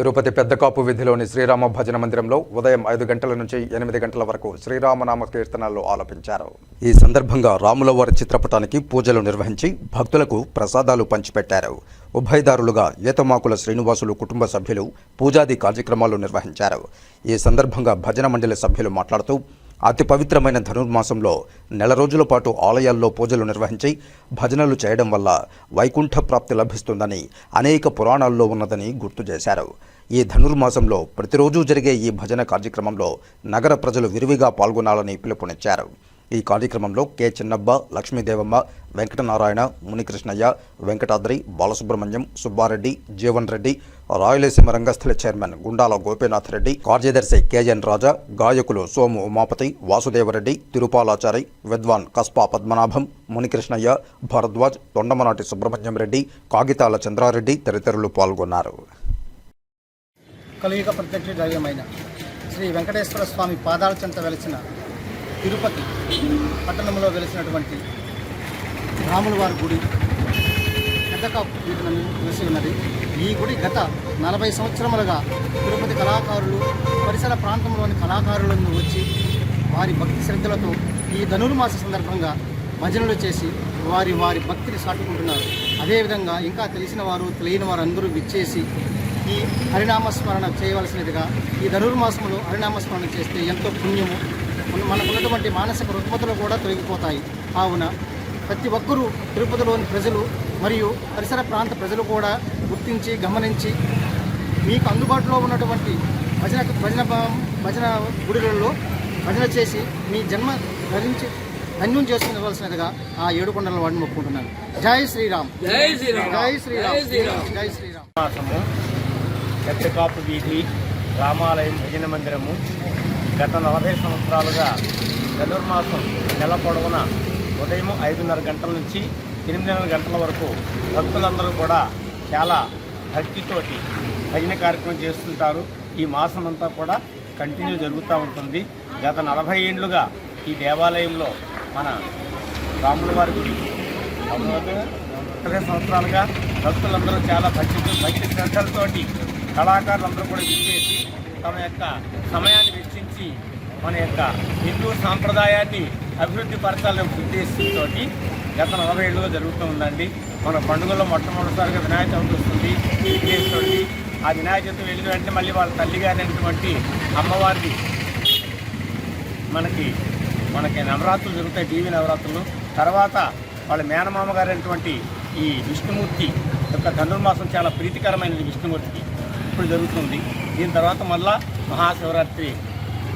తిరుపతి పెద్దకాపు విధిలోని శ్రీరామ భజన మందిరంలో ఉదయం ఐదు గంటల నుంచి ఎనిమిది గంటల వరకు శ్రీరామనామ కీర్తనలు ఆలపించారు. ఈ సందర్భంగా రాములవారి చిత్రపటానికి పూజలు నిర్వహించి భక్తులకు ప్రసాదాలు పంచిపెట్టారు. ఉభయదారులుగా ఈతమాకుల శ్రీనివాసులు కుటుంబ సభ్యులు పూజాది కార్యక్రమాలు నిర్వహించారు. ఈ సందర్భంగా భజన మండలి సభ్యులు మాట్లాడుతూ అతి పవిత్రమైన ధనుర్మాసంలో నెల రోజుల పాటు ఆలయాల్లో పూజలు నిర్వహించి భజనలు చేయడం వల్ల వైకుంఠ ప్రాప్తి లభిస్తుందని అనేక పురాణాల్లో ఉన్నదని గుర్తు చేశారు. ఈ ధనుర్మాసంలో ప్రతిరోజు జరిగే ఈ భజన కార్యక్రమంలో నగర ప్రజలు విరివిగా పాల్గొనాలని పిలుపునిచ్చారు. ఈ కార్యక్రమంలో కె. చిన్నబ్బ లక్ష్మీదేవమ్మ వెంకటనారాయణ మునికృష్ణయ్య వెంకటాద్రి బాలసుబ్రహ్మణ్యం సుబ్బారెడ్డి జీవన్ రెడ్డి రాయలసీమ రంగస్థల చైర్మన్ గుండాల గోపీనాథ్ రెడ్డి కార్యదర్శి కెఎన్ రాజా గాయకులు సోము ఉమాపతి వాసుదేవరెడ్డి తిరుపాలాచారి విద్వాన్ కస్పా పద్మనాభం మునికృష్ణయ్య భరద్వాజ్ తొండమనాటి సుబ్రహ్మణ్యం రెడ్డి కాగితాల చంద్రారెడ్డి తదితరులు పాల్గొన్నారు. కలియుగ ప్రత్యక్ష శ్రీ వెంకటేశ్వర స్వామి పాదాల చెంత వెలిసిన తిరుపతి పట్టణంలో వెలిసినటువంటి రాముల వారి గుడి పెద్దగా వీటిని వెలిసి ఉన్నది. ఈ గుడి గత నలభై సంవత్సరములుగా తిరుపతి కళాకారులు పరిసర ప్రాంతంలోని కళాకారులను వచ్చి వారి భక్తి శ్రద్ధలతో ఈ ధనుర్మాస సందర్భంగా భజనలు చేసి వారి వారి భక్తిని సాటుకుంటున్నారు. అదేవిధంగా ఇంకా తెలిసిన వారు తెలియని వారు అందరూ విచ్చేసి ఈ హరినామస్మరణ చేయవలసినదిగా ఈ ధనుర్మాసంలో హరినామస్మరణ చేస్తే ఎంతో పుణ్యము మనకున్నటువంటి మానసిక రుగ్మతలు కూడా తొలగిపోతాయి. కావున ప్రతి ఒక్కరూ తిరుపతిలోని ప్రజలు మరియు పరిసర ప్రాంత ప్రజలు కూడా గుర్తించి గమనించి మీకు అందుబాటులో ఉన్నటువంటి భజన భజన భజన గుడిలలో భజన చేసి మీ జన్మ ధరించి ధన్యం చేసుకునవలసినదిగా ఆ ఏడుకొండల వాడిని మొక్కుంటున్నాను జై శ్రీరామ్. జై శ్రీరామ్. జై శ్రీరామ్. జై శ్రీరామ్. జై శ్రీరామ్. మాసము పెద్దకాపు వీధి రామాలయం భజన మందిరము గత నలభై సంవత్సరాలుగా ధనుర్మాసం నెల పొడవున ఉదయం ఐదున్నర గంటల నుంచి ఎనిమిదిన్నర గంటల వరకు భక్తులందరూ కూడా చాలా భక్తితోటి భజన కార్యక్రమం చేస్తుంటారు. ఈ మాసం అంతా కూడా కంటిన్యూ జరుగుతూ ఉంటుంది. గత నలభై ఏండ్లుగా ఈ దేవాలయంలో మన రాముల వారి గుడి ఇరవై సంవత్సరాలుగా భక్తులందరూ చాలా భక్తి భక్తి శ్రద్ధలతోటి కళాకారులందరూ కూడా విచ్చేసి తమ యొక్క సమయాన్ని నుంచి మన యొక్క హిందూ సాంప్రదాయాన్ని అభివృద్ధి పరచాలనే ఉద్దేశంతో గత నలభై ఏళ్ళుగా జరుగుతూ ఉందండి. మన పండుగలో మొట్టమొదటిసారిగా వినాయక చవితి వస్తుంది. విఘ్నేశ్వరుడి ఆ వినాయక చవితి వెళ్ళిన వెంటనే మళ్ళీ వాళ్ళ తల్లిగారి అయినటువంటి అమ్మవారిని మనకి మనకి నవరాత్రులు జరుగుతాయి దేవి నవరాత్రులు. తర్వాత వాళ్ళ మేనమామ గారైనటువంటి ఈ విష్ణుమూర్తి యొక్క ధనుర్మాసం చాలా ప్రీతికరమైనది విష్ణుమూర్తికి. ఇప్పుడు జరుగుతుంది. దీని తర్వాత మళ్ళా మహాశివరాత్రి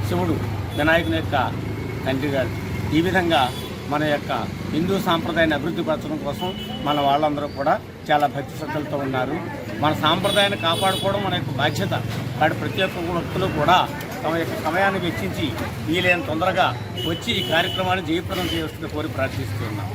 శివుడు వినాయకుని యొక్క తండ్రి గారు. ఈ విధంగా మన యొక్క హిందూ సాంప్రదాయాన్ని అభివృద్ధి పరచడం కోసం మన వాళ్ళందరూ కూడా చాలా భక్తి శ్రద్ధలతో ఉన్నారు. మన సాంప్రదాయాన్ని కాపాడుకోవడం మన యొక్క బాధ్యత. కాబట్టి ప్రతి ఒక్క వ్యక్తులు కూడా తమ యొక్క సమయాన్ని వెచ్చించి వీలైన తొందరగా వచ్చి ఈ కార్యక్రమాన్ని జయప్రదం చేయవలసింది కోరి ప్రార్థిస్తున్నాం.